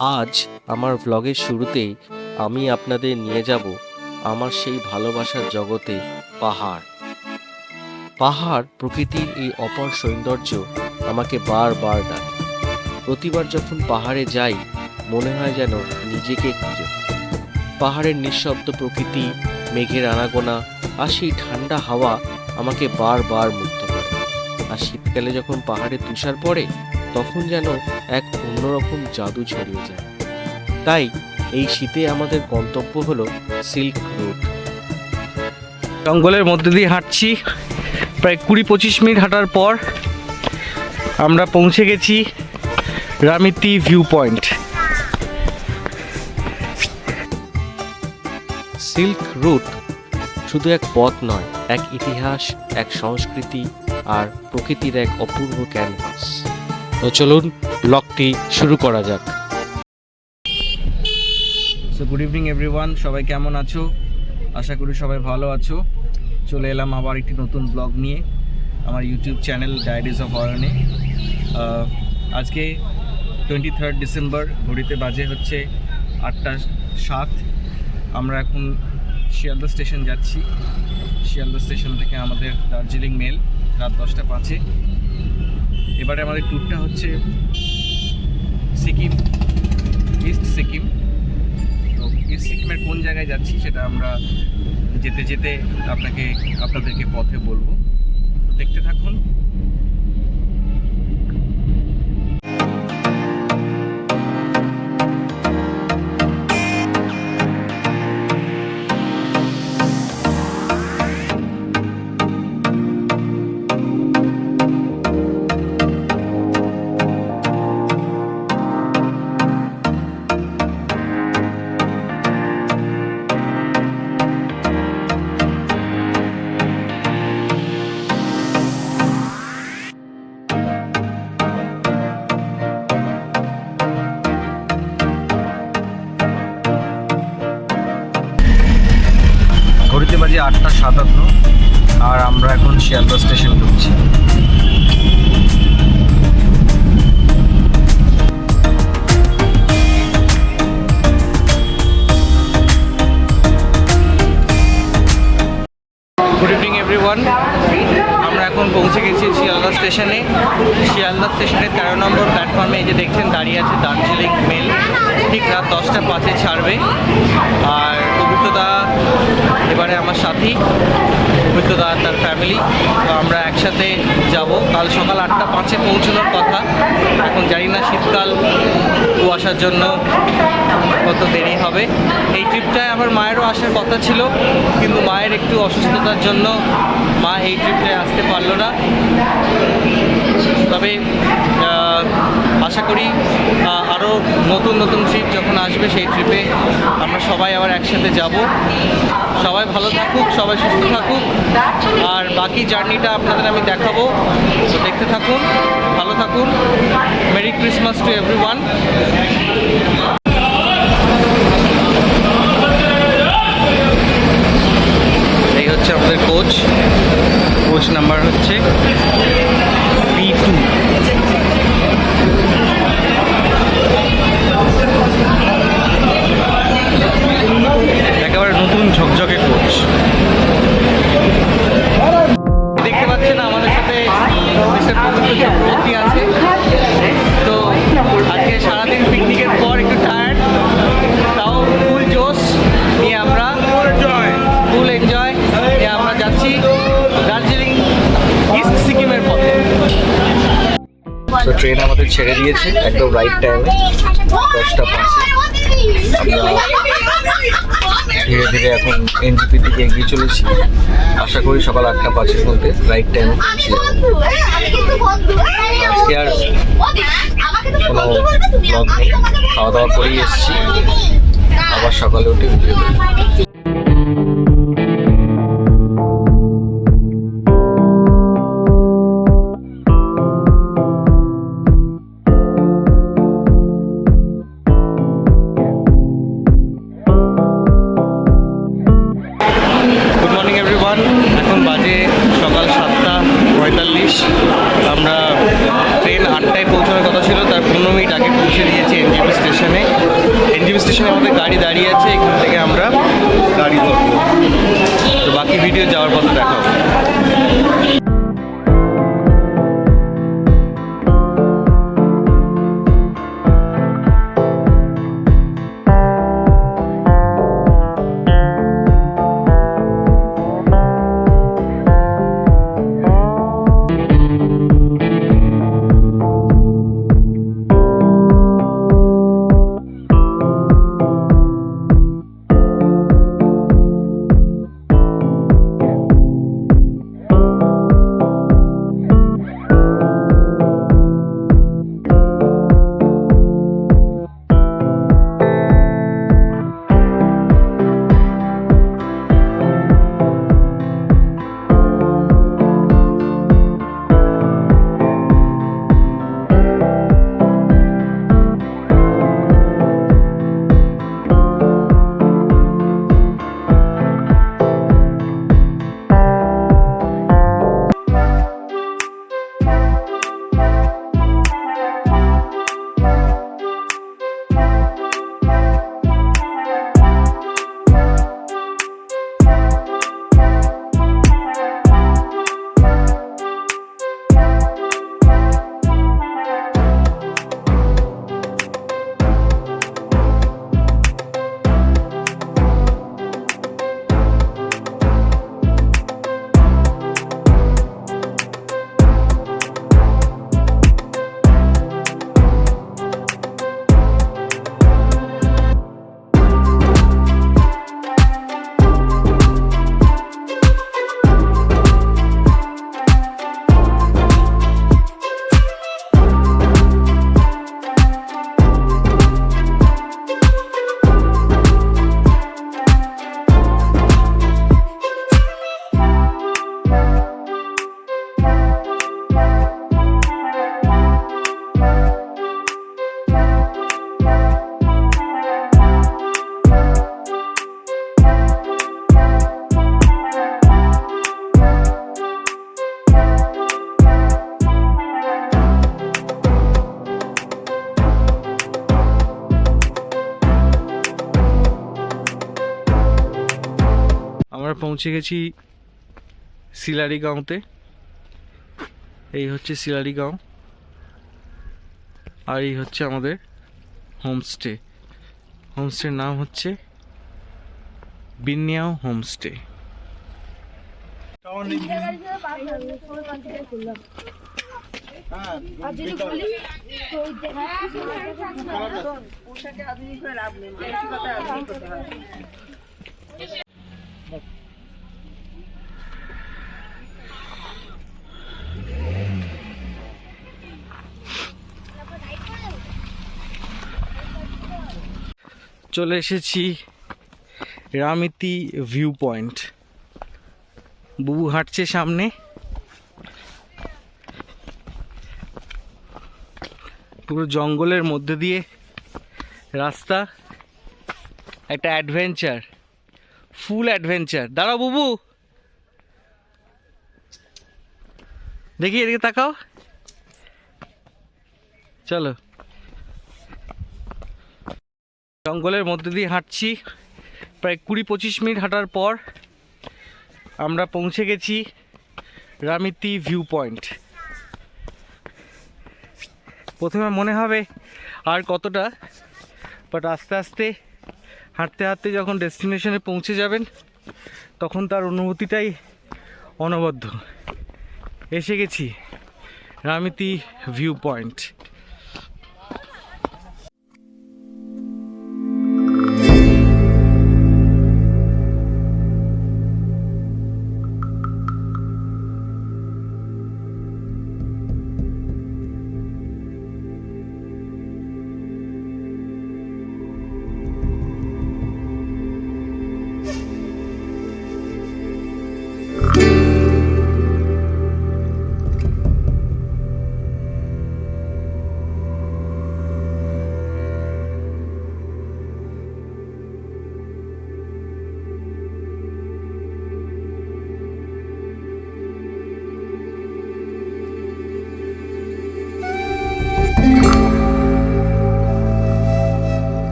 আজ আমার ব্লগের শুরুতেই আমি আপনাদের নিয়ে যাব আমার সেই ভালোবাসার জগতে, পাহাড়। পাহাড় প্রকৃতির এই অপর সৌন্দর্য আমাকে বারবার ডাকে। প্রতিবার যখন পাহাড়ে যাই, মনে হয় যেন নিজেকে খুঁজে পাহাড়ের নিঃশব্দ প্রকৃতি, মেঘের আনাগোনা আর সেই ঠান্ডা হাওয়া আমাকে বারবার মুগ্ধ করে। আর শীতকালে যখন পাহাড়ে তুষার পড়ে তখন যেন এক অন্যরকম জাদু ছড়িয়ে যায়। তাই এই শীতে আমাদের গন্তব্য হলো সিল্ক রুট জঙ্গলের মধ্যে দিয়ে হাঁটছি। প্রায় কুড়ি পঁচিশ মিনিট হাঁটার পর আমরা পৌঁছে গেছি Rameti view point silk route শুধু এক পথ নয় এক ইতিহাস এক সংস্কৃতি আর প্রকৃতির এক অপূর্ব ক্যানভাস তো চলুন ব্লগটি শুরু করা যাক। সো গুড ইভিনিং এভরিওয়ান সবাই কেমন আছো? আশা করি সবাই ভালো আছো। চলে এলাম আবার একটি নতুন ব্লগ নিয়ে আমার ইউটিউব চ্যানেল ডায়েরিজ অফ অয়নে আজকে টোয়েন্টি থার্ড ডিসেম্বর ঘড়িতে বাজে হচ্ছে আটটা সাত। আমরা এখন শিয়ালদা স্টেশন যাচ্ছি। শিয়ালদা স্টেশন থেকে আমাদের দার্জিলিং মেল, রাত দশটা পাঁচে। এবারে আমাদের ট্যুরটা হচ্ছে সিকিম ইস্ট সিকিম তো ইস্ট সিকিমের কোন জায়গায় যাচ্ছি সেটা আমরা যেতে যেতে আপনাকে, আপনাদেরকে পথে বলব। দেখতে থাকুন। সাতান্ন। আর আমরা এখন শিয়ালদা স্টেশন ঢুকছি। গুড ইভিনিং এভরিওয়ান আমরা এখন পৌঁছে গেছি শিয়ালদা স্টেশনে। শিয়ালদা স্টেশনের তেরো নম্বর প্ল্যাটফর্মে এই যে দেখছেন দাঁড়িয়ে আছে দার্জিলিং মেল। ঠিক রাত দশটা পাঁচে ছাড়বে। আর পবিত্রদা এবারে আমার সাথী আর তার ফ্যামিলি তো আমরা একসাথে যাব। কাল সকাল আটটা পাঁচে পৌঁছানোর কথা। এখন জানি না শীতকাল কুয়াশার জন্য কত দেরি হবে। এই ট্রিপটায় আমার মায়েরও আসার কথা ছিল, কিন্তু মায়ের একটু অসুস্থতার জন্য মা এই ট্রিপটায় আসতে পারল না। তবে আশা করি আরও নতুন নতুন ট্রিপ যখন আসবে সেই ট্রিপে আমরা সবাই আবার একসাথে যাব। সবাই ভালো থাকুক, সবাই সুস্থ থাকুক। আর বাকি জার্নিটা আপনাদের আমি দেখাবো। দেখতে থাকুন, ভালো থাকুন। Merry Christmas to everyone এই হচ্ছে আমাদের কোচ কোচ নাম্বার হচ্ছে ট্রেন আমাদের ছেড়ে দিয়েছে, একদম রাইট টাইমে দশটা পাঁচে। ধীরে ধীরে এখন এনজিপির দিকে এগিয়ে চলেছি। আশা করি সকাল আটটা পাঁচের মধ্যে রাইট টাইমে পৌঁছে আজকে আর কোনো খাওয়া দাওয়া করেই এসেছি। আবার সকালে উঠে মর্নিং এভরিওয়ান এখন বাজে সকাল সাতটা পঁয়তাল্লিশ। আমরা ট্রেন আটটায় পৌঁছানোর কথা ছিল, তার পনেরো মিনিট আগে পৌঁছে দিয়েছি এনজিপি স্টেশনে। এনজিপি স্টেশনে আমাদের গাড়ি দাঁড়িয়ে আছে, এখান থেকে আমরা গাড়ি ধরবো। তো বাকি ভিডিও যাওয়ার পথে দেখা পৌঁছে গেছি সিলারি গাঁওতে। এই হচ্ছে সিলারি গাঁও। আর এই হচ্ছে আমাদের হোমস্টে। হোমস্টের নাম হচ্ছে বিনিয়াও হোমস্টে। হয়ে চলে এসেছি রামিতি ভিউ পয়েন্ট বুবু হাঁটছে সামনে। পুরো জঙ্গলের মধ্যে দিয়ে রাস্তা, একটা অ্যাডভেঞ্চার ফুল অ্যাডভেঞ্চার দাঁড়াও বুবু। দেখি এদিকে তাকাও। চলো। জঙ্গলের মধ্যে দিয়ে হাঁটছি। প্রায় কুড়ি পঁচিশ মিনিট হাঁটার পর আমরা পৌঁছে গেছি রামিতি ভিউ পয়েন্ট প্রথমে মনে হবে আর কতটা বাট আস্তে আস্তে হাঁটতে হাঁটতে যখন ডেস্টিনেশনে পৌঁছে যাবেন, তখন তার অনুভূতিটাই অনবদ্য। এসে গেছি Rameti view point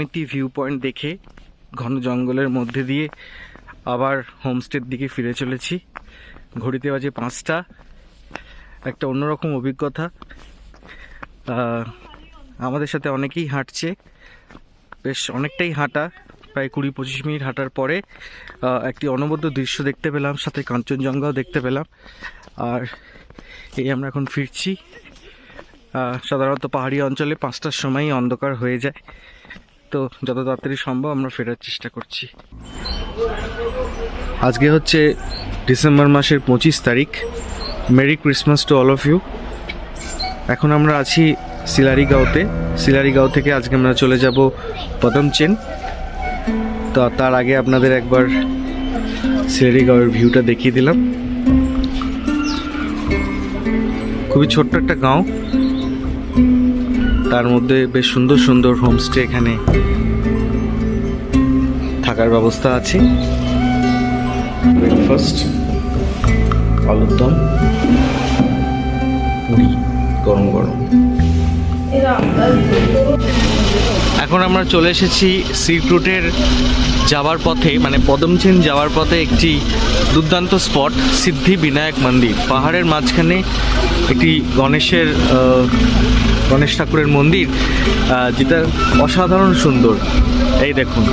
Rameti view point দেখে ঘন জঙ্গলের মধ্যে দিয়ে আবার হোমস্টের দিকে ফিরে চলেছি। ঘড়িতে বাজে পাঁচটা। একটা অন্যরকম অভিজ্ঞতা। আমাদের সাথে অনেকেই হাঁটছে। বেশ অনেকটাই হাঁটা। প্রায় কুড়ি পঁচিশ মিনিট হাঁটার পরে একটি অনবদ্য দৃশ্য দেখতে পেলাম, সাথে কাঞ্চনজঙ্ঘাও দেখতে পেলাম। আর এই আমরা এখন ফিরছি। সাধারণত পাহাড়ি অঞ্চলে পাঁচটার সময়ই অন্ধকার হয়ে যায়। তো যত তাড়াতাড়ি সম্ভব আমরা ফেরার চেষ্টা করছি। আজকে হচ্ছে ডিসেম্বর মাসের পঁচিশ তারিখ। Merry christmas to all of you. এখন আমরা আছি সিলারিগাঁওতে। সিলারিগাঁও থেকে আজকে আমরা চলে যাব পদমচেন তো তার আগে আপনাদের একবার সিলারিগাঁওয়ের ভিউটা দেখিয়ে দিলাম। খুবই ছোট্ট একটা গাঁও। তার মধ্যে বেশ সুন্দর সুন্দর হোমস্টে এখানে থাকার ব্যবস্থা আছে। ব্রেকফাস্ট আলুর দম পুরি গরম গরম। এখন আমরা চলে এসেছি সিল্ক রুটের যাওয়ার পথে মানে পদমচেন যাওয়ার পথে একটি দুর্দান্ত স্পট সিদ্ধি বিনায়ক মন্দির। পাহাড়ের মাঝখানে একটি গণেশের গণেশ ঠাকুরের মন্দির যেটা অসাধারণ সুন্দর। এই দেখুন।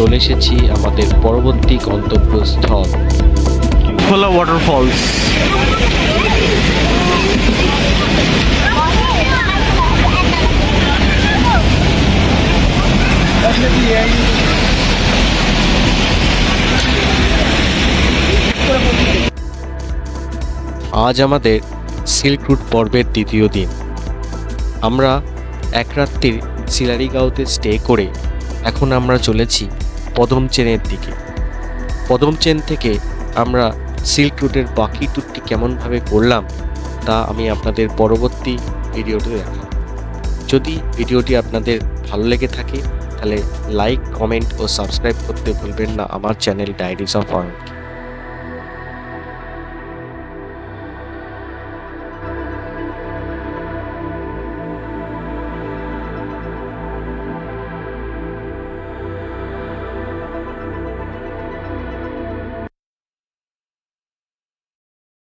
চলে এসেছি আমাদের পরবর্তী গন্তব্যস্থল। খোলা ওয়াটারফলস আজ আমাদের সিল্ক রুট পর্বের দ্বিতীয় দিন। আমরা এক রাত্রির সিলারিগাঁওতে স্টে করে এখন আমরা চলেছি পদমচেনের দিকে। পদমচেন থেকে আমরা সিল্ক রুটের বাকি ট্যুরটি কেমনভাবে করলাম, তা আমি আপনাদের পরবর্তী ভিডিওটি দেখাব। যদি ভিডিওটি আপনাদের ভালো লেগে থাকে, তাহলে লাইক কমেন্ট ও সাবস্ক্রাইব করতে ভুলবেন না আমার চ্যানেল ডায়েরিজ অফ অরঙ্কি